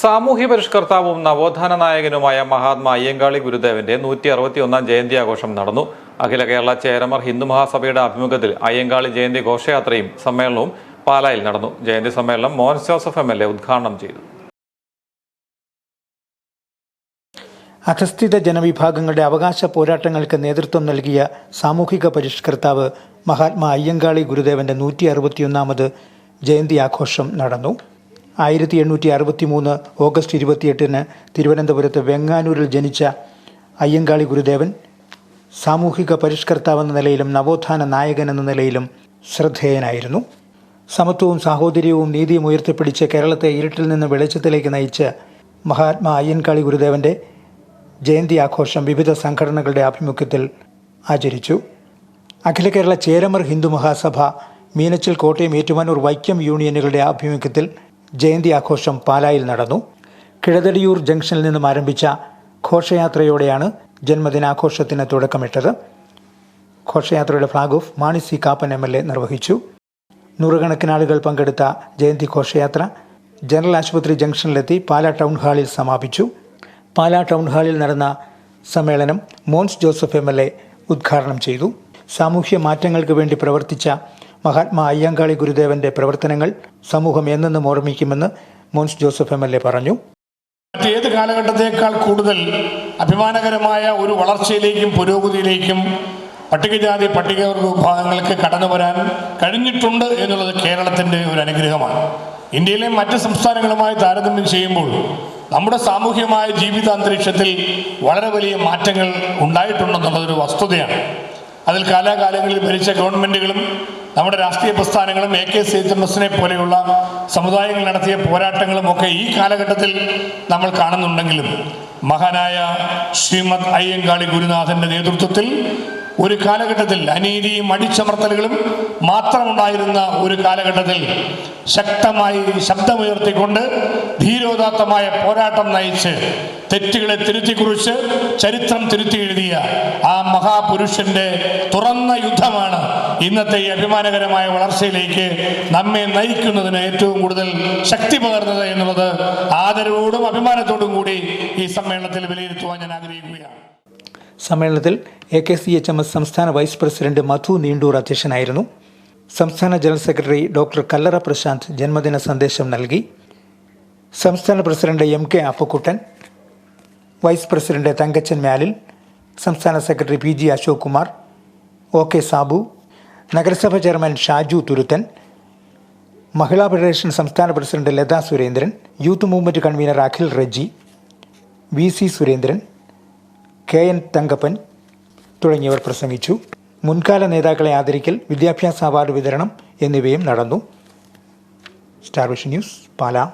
സാമൂഹ്യ പരിഷ്കർത്താവും നവോത്ഥാന നായകനുമായ മഹാത്മാ അയ്യങ്കാളി ഗുരുദേവന്റെ നൂറ്റി അറുപത്തിയൊന്നാം ജയന്തി ആഘോഷം നടന്നു. അഖില കേരള ചേരമർ ഹിന്ദു മഹാസഭയുടെ അഭിമുഖത്തിൽ അയ്യങ്കാളി ജയന്തി ഘോഷയാത്രയും സമ്മേളനവും പാലായിൽ നടന്നു. ജയന്തി സമ്മേളനം Mons Joseph M L A ഉദ്ഘാടനം ചെയ്തു. അധസ്ഥിത ജനവിഭാഗങ്ങളുടെ അവകാശ പോരാട്ടങ്ങൾക്ക് നേതൃത്വം നൽകിയ സാമൂഹിക പരിഷ്കർത്താവ് മഹാത്മാ അയ്യങ്കാളി ഗുരുദേവന്റെ നൂറ്റി അറുപത്തിയൊന്നാമത് ജയന്തി ആഘോഷം നടന്നു. ആയിരത്തി എണ്ണൂറ്റി അറുപത്തി മൂന്ന് ഓഗസ്റ്റ് ഇരുപത്തിയെട്ടിന് തിരുവനന്തപുരത്ത് വെങ്ങാനൂരിൽ ജനിച്ച അയ്യങ്കാളി ഗുരുദേവൻ സാമൂഹിക പരിഷ്കർത്താവെന്ന നിലയിലും നവോത്ഥാന നായകൻ എന്ന നിലയിലും ശ്രദ്ധേയനായിരുന്നു. സമത്വവും സാഹോദര്യവും നീതിയും ഉയർത്തിപ്പിടിച്ച് കേരളത്തെ ഇരുട്ടിൽ നിന്ന് വെളിച്ചത്തിലേക്ക് നയിച്ച മഹാത്മാ അയ്യൻകാളി ഗുരുദേവന്റെ ജയന്തി ആഘോഷം വിവിധ സംഘടനകളുടെ ആഭിമുഖ്യത്തിൽ ആചരിച്ചു. അഖില കേരള ചേരമർ ഹിന്ദു മഹാസഭ മീനച്ചിൽ കോട്ടയം ഏറ്റുമാനൂർ വൈക്കം യൂണിയനുകളുടെ ആഭിമുഖ്യത്തിൽ ജയന്തി ആഘോഷം പാലായിൽ നടന്നു. കിഴതടിയൂർ ജംഗ്ഷനിൽ നിന്നും ആരംഭിച്ച ഘോഷയാത്രയോടെയാണ് ജന്മദിനാഘോഷത്തിന് തുടക്കമിട്ടത്. ഘോഷയാത്രയുടെ flag off Mani C Kappan M L A നിർവഹിച്ചു. നൂറുകണക്കിന് ആളുകൾ പങ്കെടുത്ത ജയന്തി ഘോഷയാത്ര ജനറൽ ആശുപത്രി ജംഗ്ഷനിലെത്തി പാലാ ടൗൺ ഹാളിൽ സമാപിച്ചു. പാലാ ടൗൺ ഹാളിൽ നടന്ന സമ്മേളനം Mons Joseph M L A ഉദ്ഘാടനം ചെയ്തു. സാമൂഹ്യ മാറ്റങ്ങൾക്ക് വേണ്ടി പ്രവർത്തിച്ച മഹാത്മാ അയ്യങ്കാളി ഗുരുദേവന്റെ പ്രവർത്തനങ്ങൾ സമൂഹം എന്നെന്നും ഓർമ്മിക്കുമെന്ന് Mons Joseph M L A പറഞ്ഞു. മറ്റേത് കാലഘട്ടത്തേക്കാൾ കൂടുതൽ അഭിമാനകരമായ ഒരു വളർച്ചയിലേക്കും പുരോഗതിയിലേക്കും പട്ടികജാതി പട്ടികവർഗ വിഭാഗങ്ങൾക്ക് കടന്നു വരാൻ കഴിഞ്ഞിട്ടുണ്ട് എന്നുള്ളത് കേരളത്തിന്റെ ഒരു അനുഗ്രഹമാണ്. ഇന്ത്യയിലെ മറ്റ് സംസ്ഥാനങ്ങളുമായി താരതമ്യം ചെയ്യുമ്പോൾ നമ്മുടെ സാമൂഹ്യമായ ജീവിത അന്തരീക്ഷത്തിൽ വളരെ വലിയ മാറ്റങ്ങൾ ഉണ്ടായിട്ടുണ്ടെന്നുള്ളതൊരു വസ്തുതയാണ്. അതിൽ കാലാകാലങ്ങളിൽ ഭരിച്ച ഗവൺമെന്റുകളും നമ്മുടെ രാഷ്ട്രീയ പ്രസ്ഥാനങ്ങളും A K C H M എസിനെ പോലെയുള്ള സമുദായങ്ങൾ നടത്തിയ പോരാട്ടങ്ങളും ഒക്കെ ഈ കാലഘട്ടത്തിൽ നമ്മൾ കാണുന്നുണ്ടെങ്കിലും മഹാനായ ശ്രീമദ് അയ്യങ്കാളി ഗുരുനാഥന്റെ നേതൃത്വത്തിൽ ഒരു കാലഘട്ടത്തിൽ അനീതിയും അടിച്ചമർത്തലുകളും മാത്രമുണ്ടായിരുന്ന ഒരു കാലഘട്ടത്തിൽ ശക്തമായി ശബ്ദമുയർത്തിക്കൊണ്ട് ധീരോദാത്തമായ പോരാട്ടം നയിച്ച് തെറ്റുകളെ തിരുത്തി കുറിച്ച് ചരിത്രം തിരുത്തി എഴുതിയ ആ മഹാപുരുഷന്റെ തുറന്ന യുദ്ധമാണ് ഇന്നത്തെ ഈ അഭിമാനകരമായ വളർച്ചയിലേക്ക് നമ്മെ നയിക്കുന്നതിന് ഏറ്റവും കൂടുതൽ ശക്തി പകർന്നത് എന്നുള്ളത് ആദരവോടും അഭിമാനത്തോടും കൂടി ഈ സമ്മേളനത്തിൽ വിലയിരുത്തുവാൻ ഞാൻ ആഗ്രഹിക്കുകയാണ്. സമ്മേളനത്തിൽ A K C H M S സംസ്ഥാന വൈസ് പ്രസിഡന്റ് മധു നീണ്ടൂർ അധ്യക്ഷനായിരുന്നു. സംസ്ഥാന general secretary doctor Kallara Prashanth ജന്മദിന സന്ദേശം നൽകി. സംസ്ഥാന president M K Appakkuttan vice president Thankachan Malil സംസ്ഥാന secretary P G Ashok Kumar O K Sabu നഗരസഭ ചെയർമാൻ ഷാജു തുരുത്തൻ മഹിളാ ഫെഡറേഷൻ സംസ്ഥാന president Latha Surendran youth movement convener Akhil Reji V C Surendran K N Thankappan തുടങ്ങിയവർ പ്രസംഗിച്ചു. മുൻകാല നേതാക്കളെ ആദരിക്കൽ വിദ്യാഭ്യാസ award വിതരണം എന്നിവയും നടന്നു. Star vision news Pala.